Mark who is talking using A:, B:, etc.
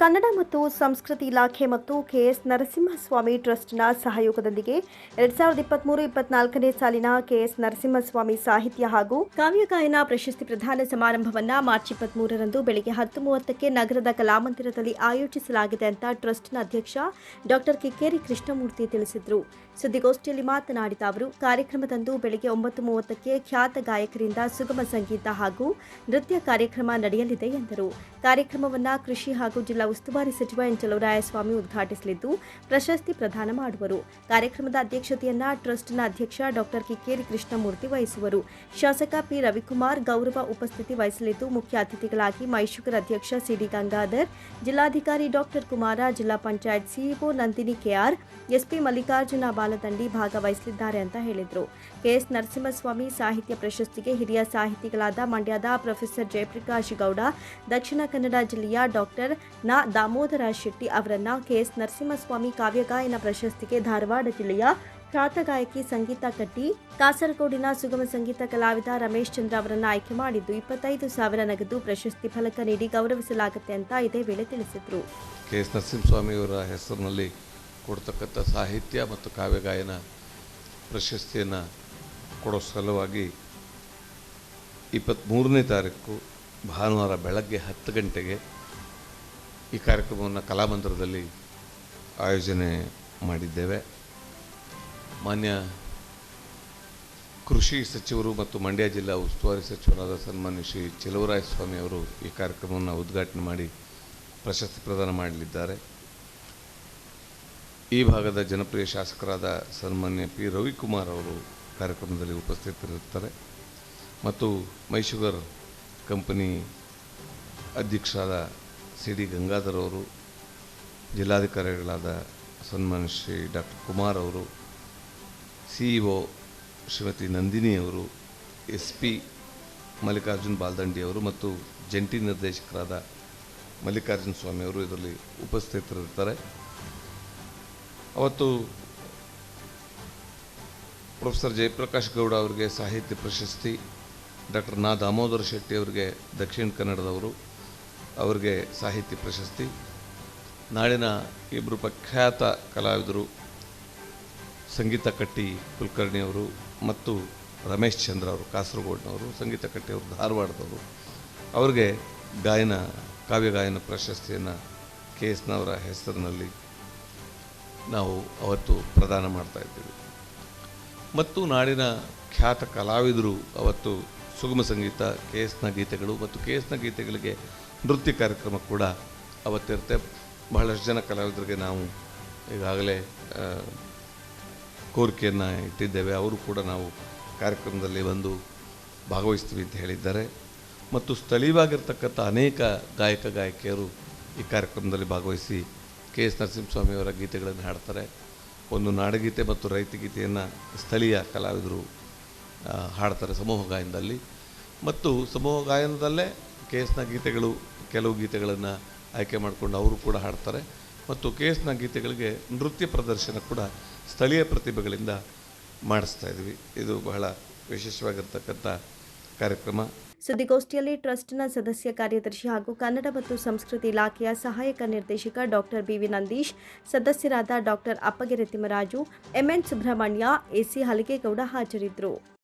A: ಕನ್ನಡ ಮತ್ತು ಸಂಸ್ಕೃತಿ ಇಲಾಖೆ ಮತ್ತು ಕೆಎಸ್ ನರಸಿಂಹಸ್ವಾಮಿ ಟ್ರಸ್ಟ್ನ ಸಹಯೋಗದೊಂದಿಗೆ ಎರಡ್ ಸಾವಿರದ ಇಪ್ಪತ್ಮೂರು ಇಪ್ಪತ್ನಾಲ್ಕನೇ ಸಾಲಿನ ಕೆಎಸ್ ನರಸಿಂಹಸ್ವಾಮಿ ಸಾಹಿತ್ಯ ಹಾಗೂ ಕಾವ್ಯ ಗಾಯನ ಪ್ರಶಸ್ತಿ ಪ್ರದಾನ ಸಮಾರಂಭವನ್ನು ಮಾರ್ಚ್ ಇಪ್ಪತ್ಮೂರರಂದು ಬೆಳಗ್ಗೆ ಹತ್ತು ಮೂವತ್ತಕ್ಕೆ ನಗರದ ಕಲಾಮಂದಿರದಲ್ಲಿ ಆಯೋಜಿಸಲಾಗಿದೆ ಅಂತ ಟ್ರಸ್ಟ್ನ ಅಧ್ಯಕ್ಷ ಡಾಕ್ಟರ್ ಕಿಕ್ಕೇರಿ ಕೃಷ್ಣಮೂರ್ತಿ ತಿಳಿಸಿದರು. ಸುದ್ದಿಗೋಷ್ಠಿಯಲ್ಲಿ ಮಾತನಾಡಿದ ಅವರು, ಕಾರ್ಯಕ್ರಮದಂದು ಬೆಳಗ್ಗೆ ಒಂಬತ್ತು ಮೂವತ್ತಕ್ಕೆ ಖ್ಯಾತ ಗಾಯಕರಿಂದ ಸುಗಮ ಸಂಗೀತ ಹಾಗೂ ನೃತ್ಯ ಕಾರ್ಯಕ್ರಮ ನಡೆಯಲಿದೆ ಎಂದರು. ಕಾರ್ಯಕ್ರಮವನ್ನು ಕೃಷಿ ಹಾಗೂ ಜಿಲ್ಲಾ ಉಸ್ತುವಾರಿ ಸಚಿವ ಎನ್ ಚಲುವರಾಯಸ್ವಾಮಿ ಉದ್ಘಾಟಿಸಲಿದ್ದು, ಪ್ರಶಸ್ತಿ ಪ್ರದಾನ ಮಾಡುವರು. ಕಾರ್ಯಕ್ರಮದ ಅಧ್ಯಕ್ಷತೆಯನ್ನ ಟ್ರಸ್ಟ್ನ ಅಧ್ಯಕ್ಷ ಡಾಕ್ಟರ್ ಕಿಕ್ಕೇರಿ ಕೃಷ್ಣಮೂರ್ತಿ ವಹಿಸುವರು. ಶಾಸಕ ಪಿ. ರವಿಕುಮಾರ್ ಗೌರವ ಉಪಸ್ಥಿತಿ ವಹಿಸಲಿದ್ದು, ಮುಖ್ಯ ಅತಿಥಿಗಳಾಗಿ ಮೈಶುಗರ್ ಅಧ್ಯಕ್ಷ ಸಿಡಿ ಗಂಗಾಧರ್, ಜಿಲ್ಲಾಧಿಕಾರಿ ಡಾಕ್ಟರ್ ಕುಮಾರ, ಜಿಲ್ಲಾ panchayat CEO Nandini KR SP Mallikarjuna Baladandi ಭಾಗವಹಿಸಲಿದ್ದಾರೆ ಅಂತ ಹೇಳಿದರು. ಕೆಎಸ್ ನರಸಿಂಹಸ್ವಾಮಿ ಸಾಹಿತ್ಯ ಪ್ರಶಸ್ತಿಗೆ ಹಿರಿಯ ಸಾಹಿತಿಗಳಾದ ಮಂಡ್ಯದ ಪ್ರೊಫೆಸರ್ ಜಯಪ್ರಕಾಶ್ ಗೌಡ, ದಕ್ಷಿಣ ಕನ್ನಡ ಜಿಲ್ಲೆಯ ಡಾಕ್ಟರ್ನ ದಾಮೋದರ ಶೆಟ್ಟಿ ಅವರನ್ನ ಕೆಎಸ್ ನರಸಿಂಹಸ್ವಾಮಿ ಕಾವ್ಯಗಾಯನ ಪ್ರಶಸ್ತಿಗೆ ಧಾರವಾಡ ಜಿಲ್ಲೆಯ ಖ್ಯಾತ ಗಾಯಕಿ ಸಂಗೀತ ಕಟ್ಟಿ, ಕಾಸರಗೋಡಿನ ಸುಗಮ ಸಂಗೀತ ಕಲಾವಿದ ರಮೇಶ್ ಚಂದ್ರ ಅವರನ್ನು ಆಯ್ಕೆ ಮಾಡಿದ್ದು ಇಪ್ಪತ್ತೈದು ಸಾವಿರ ನಗದು ಪ್ರಶಸ್ತಿ ಫಲಕ ನೀಡಿ ಗೌರವಿಸಲಾಗುತ್ತೆ ಅಂತ ಇದೇ ವೇಳೆ ತಿಳಿಸಿದರು.
B: ಕೆ ಎಸ್ ನರಸಿಂಹಸ್ವಾಮಿಯವರ ಹೆಸರಿನಲ್ಲಿ ಕೊಡ್ತಕ್ಕಂಥ ಸಾಹಿತ್ಯ ಮತ್ತು ಕಾವ್ಯಗಾಯನ ಪ್ರಶಸ್ತಿಯನ್ನು ಕೊಡೋ ಸಲುವಾಗಿ ಇಪ್ಪತ್ತ್ಮೂರನೇ ತಾರೀಕು ಭಾನುವಾರ ಬೆಳಗ್ಗೆ ಹತ್ತು ಗಂಟೆಗೆ ಈ ಕಾರ್ಯಕ್ರಮವನ್ನು ಕಲಾಮಂದಿರದಲ್ಲಿ ಆಯೋಜನೆ ಮಾಡಿದ್ದೇವೆ. ಮಾನ್ಯ ಕೃಷಿ ಸಚಿವರು ಮತ್ತು ಮಂಡ್ಯ ಜಿಲ್ಲಾ ಉಸ್ತುವಾರಿ ಸಚಿವರಾದ ಸನ್ಮಾನ್ಯ ಶ್ರೀ ಸ್ವಾಮಿ ಅವರು ಈ ಕಾರ್ಯಕ್ರಮವನ್ನು ಉದ್ಘಾಟನೆ ಮಾಡಿ ಪ್ರಶಸ್ತಿ ಪ್ರದಾನ ಮಾಡಲಿದ್ದಾರೆ. ಈ ಭಾಗದ ಜನಪ್ರಿಯ ಶಾಸಕರಾದ ಸನ್ಮಾನ್ಯ ಪಿ ರವಿಕುಮಾರ್ ಅವರು ಕಾರ್ಯಕ್ರಮದಲ್ಲಿ ಉಪಸ್ಥಿತರಿರುತ್ತಾರೆ. ಮತ್ತು ಮೈಶುಗರ್ ಕಂಪನಿ ಅಧ್ಯಕ್ಷರಾದ ಸಿ ಡಿ ಗಂಗಾಧರ್ ಅವರು, ಜಿಲ್ಲಾಧಿಕಾರಿಗಳಾದ ಸನ್ಮಾನ್ ಶ್ರೀ ಡಾಕ್ಟರ್ ಕುಮಾರ್ ಅವರು ಸಿಇಒ ಶ್ರೀಮತಿ ನಂದಿನಿ ಅವರು, ಎಸ್ ಪಿ ಮಲ್ಲಿಕಾರ್ಜುನ್ ಬಾಲ್ದಂಡಿ ಅವರು ಮತ್ತು ಜಂಟಿ ನಿರ್ದೇಶಕರಾದ ಮಲ್ಲಿಕಾರ್ಜುನ ಸ್ವಾಮಿ ಅವರು ಇದರಲ್ಲಿ ಉಪಸ್ಥಿತರಿರ್ತಾರೆ ಅವತ್ತು ಪ್ರೊಫೆಸರ್ ಜಯಪ್ರಕಾಶ್ ಗೌಡ ಅವರಿಗೆ ಸಾಹಿತ್ಯ ಪ್ರಶಸ್ತಿ, ಡಾಕ್ಟರ್ ನಾ ದಾಮೋದರ ಶೆಟ್ಟಿ ಅವರಿಗೆ ದಕ್ಷಿಣ ಕನ್ನಡದವರು ಅವರಿಗೆ ಸಾಹಿತ್ಯ ಪ್ರಶಸ್ತಿ. ನಾಡಿನ ಇಬ್ಬರು ಪ್ರಖ್ಯಾತ ಕಲಾವಿದರು ಸಂಗೀತ ಕಟ್ಟಿ ಕುಲಕರ್ಣಿಯವರು ಮತ್ತು ರಮೇಶ್ ಚಂದ್ರ ಅವರು, ಕಾಸರಗೋಡಿನವರು, ಸಂಗೀತ ಕಟ್ಟಿ ಅವರು, ಧಾರವಾಡದವರು. ಅವ್ರಿಗೆ ಗಾಯನ, ಕಾವ್ಯ ಗಾಯನ ಪ್ರಶಸ್ತಿಯನ್ನು ಕೆ ಎಸ್ನವರ ಹೆಸರಿನಲ್ಲಿ ನಾವು ಅವತ್ತು ಪ್ರದಾನ ಮಾಡ್ತಾ ಇದ್ದೀವಿ. ಮತ್ತು ನಾಡಿನ ಖ್ಯಾತ ಕಲಾವಿದರು ಅವತ್ತು ಸುಗಮ ಸಂಗೀತ, ಕೆ ಎಸ್ನ ಗೀತೆಗಳು ಮತ್ತು ಕೆ ಎಸ್ನ ಗೀತೆಗಳಿಗೆ ನೃತ್ಯ ಕಾರ್ಯಕ್ರಮ ಕೂಡ ಅವತ್ತಿರುತ್ತೆ. ಬಹಳಷ್ಟು ಜನ ಕಲಾವಿದರಿಗೆ ನಾವು ಈಗಾಗಲೇ ಕೋರಿಕೆಯನ್ನು ಇಟ್ಟಿದ್ದೇವೆ. ಅವರು ಕೂಡ ನಾವು ಕಾರ್ಯಕ್ರಮದಲ್ಲಿ ಬಂದು ಭಾಗವಹಿಸ್ತೀವಿ ಅಂತ ಹೇಳಿದ್ದಾರೆ. ಮತ್ತು ಸ್ಥಳೀಯವಾಗಿರ್ತಕ್ಕಂಥ ಅನೇಕ ಗಾಯಕ, ಗಾಯಕಿಯರು ಈ ಕಾರ್ಯಕ್ರಮದಲ್ಲಿ ಭಾಗವಹಿಸಿ ಕೆ ಎಸ್ ನರಸಿಂಹಸ್ವಾಮಿಯವರ ಗೀತೆಗಳನ್ನು ಹಾಡ್ತಾರೆ. ಒಂದು ನಾಡಗೀತೆ ಮತ್ತು ರೈತಗೀತೆಯನ್ನು ಸ್ಥಳೀಯ ಕಲಾವಿದರು ಹಾಡ್ತಾರೆ ಸಮೂಹ ಗಾಯನದಲ್ಲಿ. ಮತ್ತು ಸಮೂಹ ಗಾಯನದಲ್ಲೇ ಕೆ ಎಸ್ನ ಗೀತೆಗಳು, ಕೆಲವು ಗೀತೆಗಳನ್ನು ಆಯ್ಕೆ ಮಾಡಿಕೊಂಡು ಅವರು ಕೂಡ ಹಾಡ್ತಾರೆ. ಮತ್ತು ಕೆ ಎಸ್ನ ಗೀತೆಗಳಿಗೆ ನೃತ್ಯ ಪ್ರದರ್ಶನ ಕೂಡ ಸ್ಥಳೀಯ ಪ್ರತಿಭೆಗಳಿಂದ ಮಾಡಿಸ್ತಾ ಇದ್ವಿ. ಇದು ಬಹಳ ವಿಶೇಷವಾಗಿರ್ತಕ್ಕಂಥ ಕಾರ್ಯಕ್ರಮ.
A: ಸುದ್ದಿಗೋಷ್ಠಿಯಲ್ಲಿ ಟ್ರಸ್ಟ್ನ ಸದಸ್ಯ ಕಾರ್ಯದರ್ಶಿ ಹಾಗೂ ಕನ್ನಡ ಮತ್ತು ಸಂಸ್ಕೃತಿ ಇಲಾಖೆಯ ಸಹಾಯಕ ನಿರ್ದೇಶಕ ಡಾಕ್ಟರ್ ಬಿವಿ ನಂದೀಶ್, ಸದಸ್ಯರಾದ doctor Appagere Thimmaraju MN Subrahmanya AC Haligegowda ಹಾಜರಿದ್ದರು.